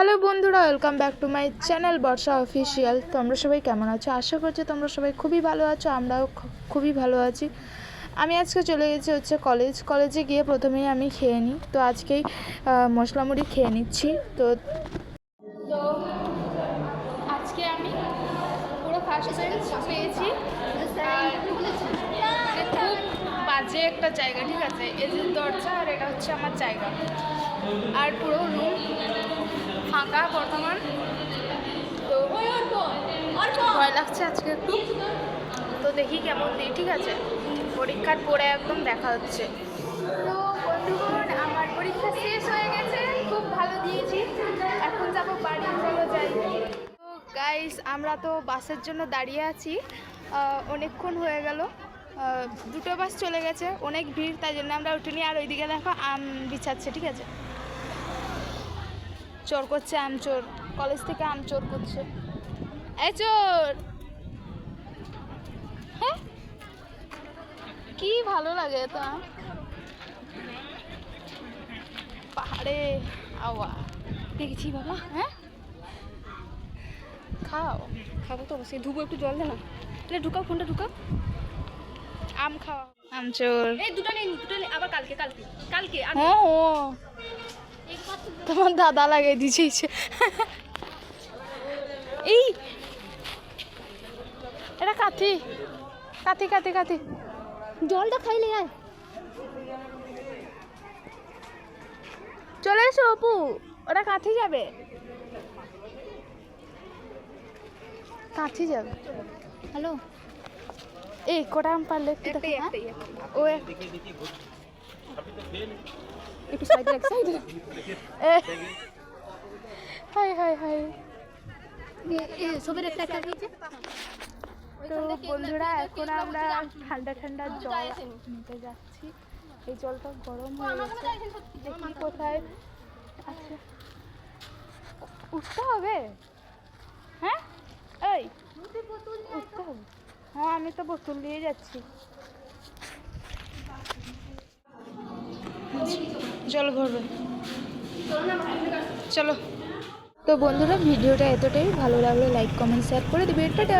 Hello বন্ধুরা, welcome back to my channel Barsha official তোমরা সবাই কেমন আছো? আশা করছি তোমরা সবাই খুবই ভালো আছো, আমরাও খুবই ভালো আছি। আমি আজকে চলে গেছি হচ্ছে কলেজ। কলেজে গিয়ে প্রথমেই আমি খেয়ে নিই। তো আজকেই মশলা মুড়ি খেয়ে নিচ্ছি। তো তো আজকে আমি পুরো ফার্স্ট পেয়েছি। বাজে একটা জায়গা, ঠিক আছে? এই যে দরজা আর এটা হচ্ছে আমার জায়গা। আর পুরো রুম ফাঁকা বর্তমান। তো ভয় লাগছে আজকে একটু। তো দেখি কেমন দিই ঠিক আছে? পরীক্ষার পরে একদম দেখা হচ্ছে। তো বন্ধুগণ আমার পরীক্ষা শেষ হয়ে গেছে। খুব ভালো দিয়েছি। এখন যাব বাড়ি চলো যাই। তো গাইস আমরা তো বাসের জন্য দাঁড়িয়ে আছি। অনেকক্ষণ হয়ে গেল। দুটো বাস চলে গেছে। অনেক ভিড় তাই জন্য আমরা উঠিনি আর ওইদিকে দেখো আম বিছাচ্ছে ঠিক আছে? চোর করছে আম চোর। কলেজ থেকে আম চোর করছে। এই চোর! হ্যাঁ? কি ভালো লাগে তো পাহাড়ে আওয়া। দেখেছি বাবা হ্যাঁ? খাও। খাব তো অবশ্যই। ধুবো একটু জল দে না। তাহলে ঢুকাও ফোনটা ঢুকাও। আম খাওয়া। আম চোর। এই দুটো নেই দুটো নেই আবার কালকে কালকে কালকে। হ্যাঁ ও। তোমার দাদা লাগিয়ে দিয়েছে এই এটা কাথি কাথি কাথি কাথি জলটা খাইলে আয়। চলে এসো অপু। ওরা কাঁথি যাবে। কাঁথি যাবে। হ্যালো। এই কোটা আম পারলে হ্যাঁ? ও একটু সাইডে এক সাইডে হাই হাই হাই। তো বন্ধুরা এখন আমরা ঠান্ডা ঠান্ডা জল নিতে যাচ্ছি। এই জলটা গরম হয়ে গেছে। দেখি কোথায় আছে। উঠতে হবে? হ্যাঁ? এই উঠতে হবে। হ্যাঁ আমি তো বোতল দিয়ে যাচ্ছি। জল ভরবে চলো। তো বন্ধুরা, ভিডিওটা এতটাই। ভালো লাগল লাইক কমেন্ট শেয়ার করে দেবে। টাটা!